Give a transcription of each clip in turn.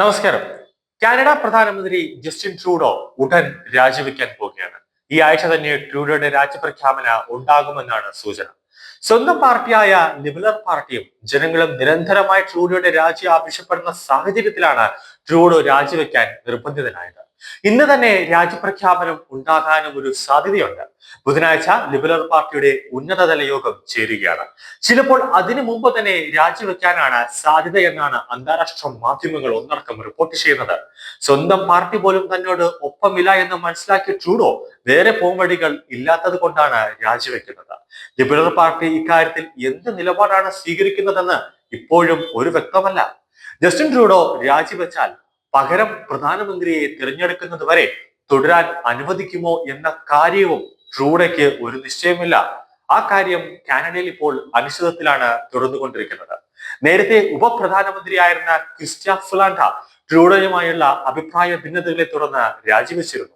നമസ്കാരം. കാനഡ പ്രധാനമന്ത്രി Justin Trudeau ഉടൻ രാജിവെക്കാൻ പോവുകയാണ്. ഈ ആഴ്ച തന്നെ ട്രൂഡോയുടെ രാജ്യപ്രഖ്യാപന ഉണ്ടാകുമെന്നാണ് സൂചന. സ്വന്തം പാർട്ടിയായ ലിബറൽ പാർട്ടിയും ജനങ്ങളും നിരന്തരമായി ട്രൂഡോയുടെ രാജി ആവശ്യപ്പെടുന്ന സാഹചര്യത്തിലാണ് ട്രൂഡോ രാജിവെക്കാൻ നിർബന്ധിതനായത്. ഇന്ന് തന്നെ രാജ്യപ്രഖ്യാപനം ഉണ്ടാകാനും ഒരു സാധ്യതയുണ്ട്. ബുധനാഴ്ച ലിബറൽ പാർട്ടിയുടെ ഉന്നതതല യോഗം ചേരുകയാണ്. ചിലപ്പോൾ അതിനു മുമ്പ് തന്നെ രാജിവെക്കാനാണ് സാധ്യത എന്നാണ് അന്താരാഷ്ട്ര മാധ്യമങ്ങൾ ഒന്നടക്കം റിപ്പോർട്ട് ചെയ്യുന്നത്. സ്വന്തം പാർട്ടി പോലും തന്നോട് ഒപ്പമില്ല എന്ന് മനസ്സിലാക്കിയ ട്രൂഡോ വേറെ പോംവഴികൾ ഇല്ലാത്തത് കൊണ്ടാണ് രാജിവെക്കുന്നത്. ലിബറൽ പാർട്ടി ഇക്കാര്യത്തിൽ എന്ത് നിലപാടാണ് സ്വീകരിക്കുന്നതെന്ന് ഇപ്പോഴും ഒരു വ്യക്തമല്ല. ജസ്റ്റിൻ ട്രൂഡോ രാജിവെച്ചാൽ പകരം പ്രധാനമന്ത്രിയെ തിരഞ്ഞെടുക്കുന്നത് വരെ തുടരാൻ അനുവദിക്കുമോ എന്ന കാര്യവും ട്രൂഡയ്ക്ക് ഒരു നിശ്ചയമില്ല ആ കാര്യം കാനഡയിൽ ഇപ്പോൾ അനിശ്ചിതത്തിലാണ് തുടർന്നുകൊണ്ടിരിക്കുന്നത്. നേരത്തെ ഉപപ്രധാനമന്ത്രിയായിരുന്ന ക്രിസ്റ്റ്യ ഫുലാൻഡ ട്രൂഡോയുമായുള്ള അഭിപ്രായ ഭിന്നതകളെ തുടർന്ന് രാജിവെച്ചിരുന്നു.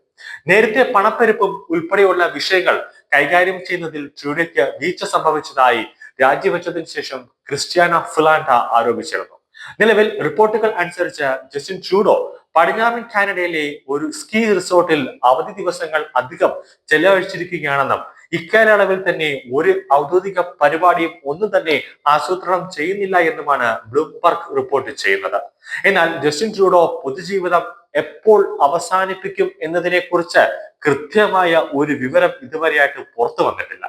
നേരത്തെ പണപ്പെരുപ്പും ഉൾപ്പെടെയുള്ള വിഷയങ്ങൾ കൈകാര്യം ചെയ്യുന്നതിൽ ട്രൂഡയ്ക്ക് വീഴ്ച സംഭവിച്ചതായി രാജിവെച്ചതിന് ശേഷം ക്രിസ്റ്റ്യാന ഫുലാൻഡ ആരോപിച്ചിരുന്നു. നിലവിൽ റിപ്പോർട്ടുകൾ അനുസരിച്ച് ജസ്റ്റിൻ ട്രൂഡോ പടിഞ്ഞാറൻ കാനഡയിലെ ഒരു സ്കീ റിസോർട്ടിൽ അവധി ദിവസങ്ങൾ അധികം ചെലവഴിച്ചിരിക്കുകയാണെന്നും ഇക്കാലയളവിൽ തന്നെ ഒരു ഔദ്യോഗിക പരിപാടിയും ഒന്നും തന്നെ ആസൂത്രണം ചെയ്യുന്നില്ല എന്നുമാണ് ബ്ലൂംബർഗ് റിപ്പോർട്ട് ചെയ്യുന്നത്. എന്നാൽ ജസ്റ്റിൻ ട്രൂഡോ പൊതുജീവിതം എപ്പോൾ അവസാനിപ്പിക്കും എന്നതിനെ കുറിച്ച് കൃത്യമായ ഒരു വിവരം ഇതുവരെയായിട്ട് പുറത്തു വന്നിട്ടില്ല.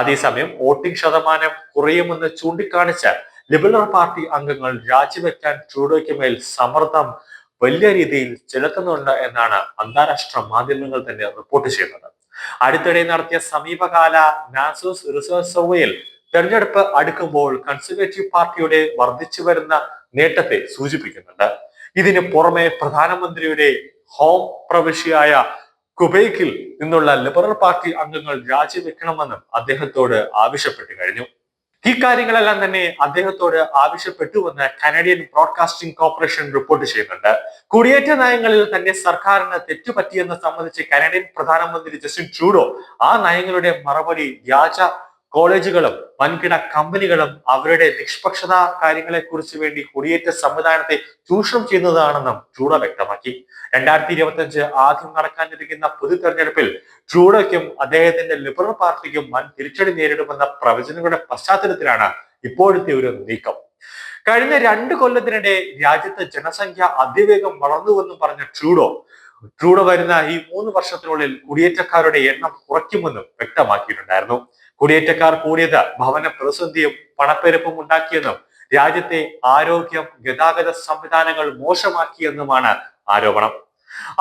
അതേസമയം വോട്ടിംഗ് ശതമാനം കുറയുമെന്ന് ചൂണ്ടിക്കാണിച്ച് ലിബറൽ പാർട്ടി അംഗങ്ങൾ രാജിവെക്കാൻ ട്രൂഡോയ്ക്ക് മേൽ സമ്മർദ്ദം വലിയ രീതിയിൽ ചെലുത്തുന്നുണ്ട് എന്നാണ് അന്താരാഷ്ട്ര മാധ്യമങ്ങൾ തന്നെ റിപ്പോർട്ട് ചെയ്യുന്നത്. അടുത്തിടെ നടത്തിയ സമീപകാല നാസോസ് റിസർച്ച് സർവേയിൽ തെരഞ്ഞെടുപ്പ് അടുക്കുമ്പോൾ കൺസർവേറ്റീവ് പാർട്ടിയുടെ വർദ്ധിച്ചു വരുന്ന നേട്ടത്തെ സൂചിപ്പിക്കുന്നുണ്ട്. ഇതിന് പുറമെ പ്രധാനമന്ത്രിയുടെ ഹോം പ്രവിശ്യയായ കുബൈക്കിൽ നിന്നുള്ള ലിബറൽ പാർട്ടി അംഗങ്ങൾ രാജിവെക്കണമെന്നും അദ്ദേഹത്തോട് ആവശ്യപ്പെട്ടു കഴിഞ്ഞു. ഈ കാര്യങ്ങളെല്ലാം തന്നെ അദ്ദേഹത്തോട് ആവശ്യപ്പെട്ടുവെന്ന് കനഡിയൻ ബ്രോഡ്കാസ്റ്റിംഗ് കോർപ്പറേഷൻ റിപ്പോർട്ട് ചെയ്യുന്നുണ്ട്. കുടിയേറ്റ നയങ്ങളിൽ തന്നെ സർക്കാരിന് തെറ്റുപറ്റിയെന്ന് സംബന്ധിച്ച് കനഡിയൻ പ്രധാനമന്ത്രി ജസ്റ്റിൻ ട്രൂഡോ ആ നയങ്ങളുടെ മറുപടി വ്യാജ കോളേജുകളും വൻകിട കമ്പനികളും അവരുടെ നിഷ്പക്ഷത കാര്യങ്ങളെ കുറിച്ച് വേണ്ടി കുടിയേറ്റ സംവിധാനത്തെ ചൂഷണം ചെയ്യുന്നതാണെന്നും ട്രൂഡോ വ്യക്തമാക്കി. രണ്ടായിരത്തി ഇരുപത്തി അഞ്ച് ആദ്യം നടക്കാനിരിക്കുന്ന പൊതു തെരഞ്ഞെടുപ്പിൽ ട്രൂഡോയ്ക്കും അദ്ദേഹത്തിന്റെ ലിബറൽ പാർട്ടിക്കും വൻ തിരിച്ചടി നേരിടുമെന്ന പ്രവചനങ്ങളുടെ പശ്ചാത്തലത്തിലാണ് ഇപ്പോഴത്തെ ഒരു നീക്കം. കഴിഞ്ഞ രണ്ട് കൊല്ലത്തിനിടെ രാജ്യത്തെ ജനസംഖ്യ അതിവേഗം വളർന്നുവെന്നും പറഞ്ഞ ട്രൂഡോ ട്രൂഡോ വരുന്ന ഈ മൂന്ന് വർഷത്തിനുള്ളിൽ കുടിയേറ്റക്കാരുടെ എണ്ണം കുറയ്ക്കുമെന്നും വ്യക്തമാക്കിയിട്ടുണ്ടായിരുന്നു. കുടിയേറ്റക്കാർ കൂടിയത് ഭവന പ്രതിസന്ധിയും പണപ്പെരുപ്പും ഉണ്ടാക്കിയെന്നും രാജ്യത്തെ ആരോഗ്യം ഗതാഗത സംവിധാനങ്ങൾ മോശമാക്കിയെന്നുമാണ് ആരോപണം.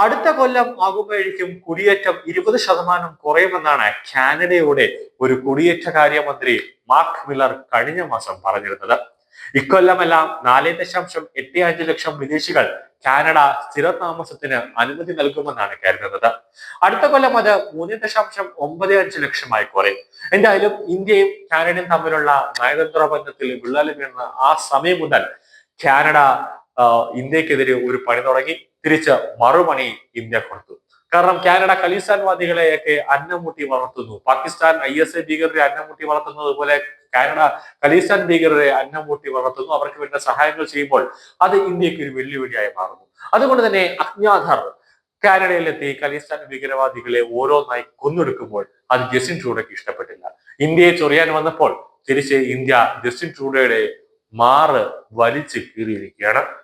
അടുത്ത കൊല്ലം ആകുമ്പോഴേക്കും കുടിയേറ്റം ഇരുപത് ശതമാനം കുറയുമെന്നാണ് കാനഡയുടെ ഒരു കുടിയേറ്റകാര്യമന്ത്രി മാർക്ക് മില്ലർ കഴിഞ്ഞ മാസം പറഞ്ഞിരുന്നത്. ഇക്കൊല്ലമെല്ലാം നാല് ദശാംശം എട്ട് അഞ്ച് ലക്ഷം വിദേശികൾ കാനഡ സ്ഥിരതാമസത്തിന് അനുമതി നൽകുമെന്നാണ് കരുതുന്നത്. അടുത്ത കൊല്ലം അത് മൂന്ന് ദശാംശം ഒമ്പത് അഞ്ച് ലക്ഷമായി കുറയും. എന്തായാലും ഇന്ത്യയും കാനഡയും തമ്മിലുള്ള നയതന്ത്ര ബന്ധത്തിൽ വിള്ളൽ വീണ ആ സമയം മുതൽ കാനഡ ഇന്ത്യക്കെതിരെ ഒരു പണി തുടങ്ങി. തിരിച്ച് മറുപണി ഇന്ത്യ കൊടുത്തു. കാരണം കാനഡ ഖലിസ്ഥാൻവാദികളെയൊക്കെ അന്നമുട്ടി വളർത്തുന്നു. പാകിസ്ഥാൻ ഐ എസ് എ ഭീകരരെ അന്നമൂട്ടി വളർത്തുന്നത് പോലെ കാനഡ ഖലീസ്ഥാൻ ഭീകരരെ അന്നമുട്ടി വളർത്തുന്നു. അവർക്ക് വേണ്ട സഹായങ്ങൾ ചെയ്യുമ്പോൾ അത് ഇന്ത്യയ്ക്ക് ഒരു വെല്ലുവിളിയായി മാറുന്നു. അതുകൊണ്ട് തന്നെ അജ്ഞാതർ കാനഡയിലെത്തി ഖലിസ്ഥാൻ ഭീകരവാദികളെ ഓരോന്നായി കൊന്നെടുക്കുമ്പോൾ അത് ജസ്റ്റിൻ ട്രൂഡോയ്ക്ക് ഇഷ്ടപ്പെട്ടില്ല. ഇന്ത്യയെ ചൊറിയാൻ വന്നപ്പോൾ തിരിച്ച് ഇന്ത്യ ജസ്റ്റിൻ ട്രൂഡോയുടെ മാറ് വലിച്ചു കീറിയിരിക്കുകയാണ്.